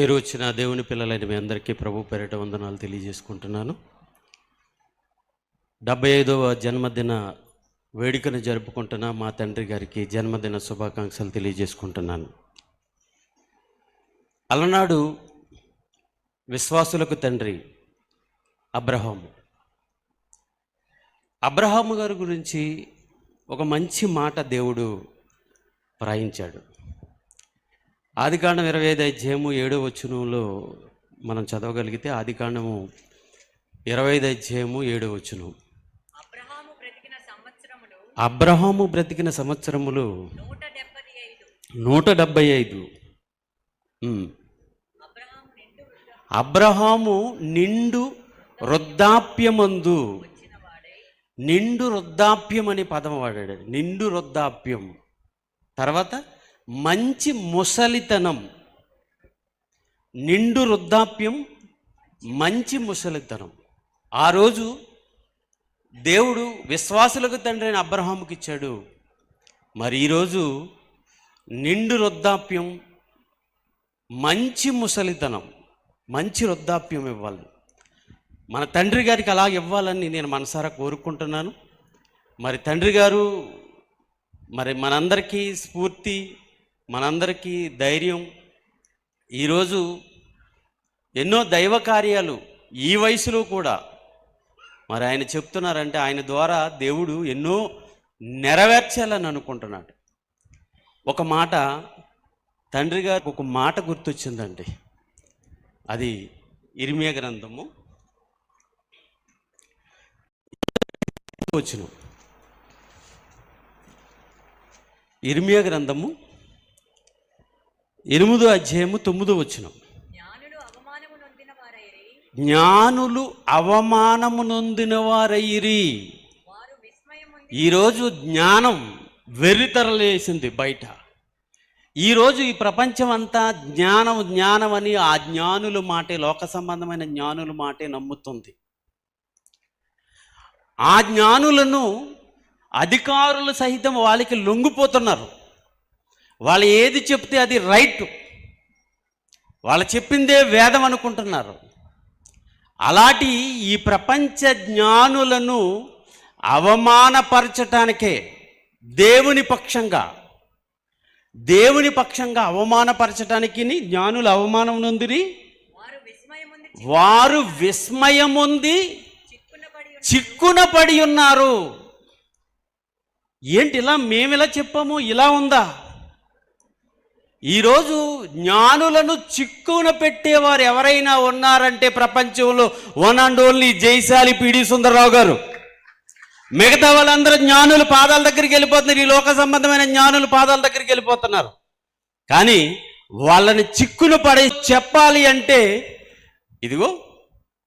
చేరువచ్చిన దేవుని పిల్లలైన మీ అందరికీ ప్రభు పేరిట వందనాలు తెలియజేసుకుంటున్నాను. డెబ్బై ఐదవ జన్మదిన వేడుకను జరుపుకుంటున్న మా తండ్రి గారికి జన్మదిన శుభాకాంక్షలు తెలియజేసుకుంటున్నాను. అలనాడు విశ్వాసులకు తండ్రి అబ్రహాము. అబ్రహాము గారి గురించి ఒక మంచి మాట దేవుడు రాయించాడు ఆదికాండం ఇరవై ఐదు అధ్యాయము ఏడో వచనంలో మనం చదవగలిగితే ఆదికాండము ఇరవై ఐదు అధ్యాయము ఏడో వచనం. అబ్రహాము బ్రతికిన సంవత్సరములు నూట డెబ్బై ఐదు. అబ్రహాము నిండు వృద్ధాప్యమందు నిండు వృద్ధాప్యం అనే పదం వాడాడు. నిండు వృద్ధాప్యం. తర్వాత? మంచి ముసలితనం నిండు వృద్ధాప్యం మంచి ముసలితనం. ఆ రోజు దేవుడు విశ్వాసులకు తండ్రి అయిన అబ్రహాముకి ఇచ్చాడు. మరి ఈరోజు నిండు వృద్ధాప్యం మంచి ముసలితనం మంచి వృద్ధాప్యం ఇవ్వాలి. మన తండ్రి గారికి అలా ఇవ్వాలని నేను మనసారా కోరుకుంటున్నాను. మరి తండ్రి గారు మరి మనందరికీ స్ఫూర్తి మనందరికీ ధైర్యం. ఈరోజు ఎన్నో దైవ కార్యాలు ఈ వయసులో కూడా మరి ఆయన చెప్తున్నారంటే ఆయన ద్వారా దేవుడు ఎన్నో నెరవేర్చాలని అనుకుంటున్నాడు. ఒక మాట తండ్రి గారికి ఒక మాట గుర్తొచ్చిందండి. అది ఇరిమియ గ్రంథము వచ్చిన ఇర్మియా గ్రంథము ఎనిమిదో అధ్యాయము తొమ్మిదో వచ్చిన జ్ఞానులు అవమానము నొందిన వారయ్యిరి. ఈరోజు జ్ఞానం వెర్రితరలేసింది బయట. ఈరోజు ఈ ప్రపంచం అంతా జ్ఞానం జ్ఞానం అని ఆ జ్ఞానుల మాటే లోక సంబంధమైన జ్ఞానుల మాటే నమ్ముతుంది. ఆ జ్ఞానులను అధికారులు సహితం వాళ్ళకి లొంగిపోతున్నారు. వాళ్ళు ఏది చెప్తే అది రైట్. వాళ్ళు చెప్పిందే వేదం అనుకుంటున్నారు. అలాంటి ఈ ప్రపంచ జ్ఞానులను అవమానపరచటానికే దేవుని పక్షంగా దేవుని పక్షంగా అవమానపరచటానికి జ్ఞానులు అవమానం నొందిరి. వారు విస్మయముంది పడి చిక్కున పడి ఉన్నారు. ఏంటి ఇలా మేము ఇలా చెప్పాము? ఇలా ఉందా? ఈరోజు జ్ఞానులను చిక్కున పెట్టేవారు ఎవరైనా ఉన్నారంటే ప్రపంచంలో one and only Jaishali P D Sundararao గారు. మిగతా వాళ్ళందరూ జ్ఞానుల పాదాల దగ్గరికి వెళ్ళిపోతున్నారు. ఈ లోక సంబంధమైన జ్ఞానుల పాదాల దగ్గరికి వెళ్ళిపోతున్నారు. కానీ వాళ్ళని చిక్కున పడే చెప్పాలి అంటే ఇదిగో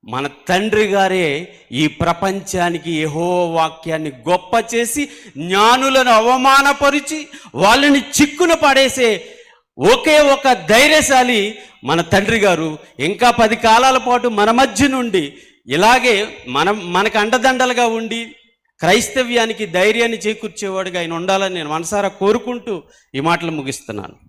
మన తండ్రి గారే ఈ ప్రపంచానికి ఏహో వాక్యాన్ని గొప్ప చేసి జ్ఞానులను అవమానపరిచి వాళ్ళని చిక్కున పడేసే ఒకే ఒక ధైర్యశాలి మన తండ్రి గారు. ఇంకా పది కాలాల పాటు మన మధ్య నుండి ఇలాగే మనం మనకు అండదండలుగా ఉండి క్రైస్తవ్యానికి ధైర్యాన్ని చేకూర్చేవాడుగా ఆయన ఉండాలని నేను మనసారా కోరుకుంటూ ఈ మాటలు ముగిస్తున్నాను.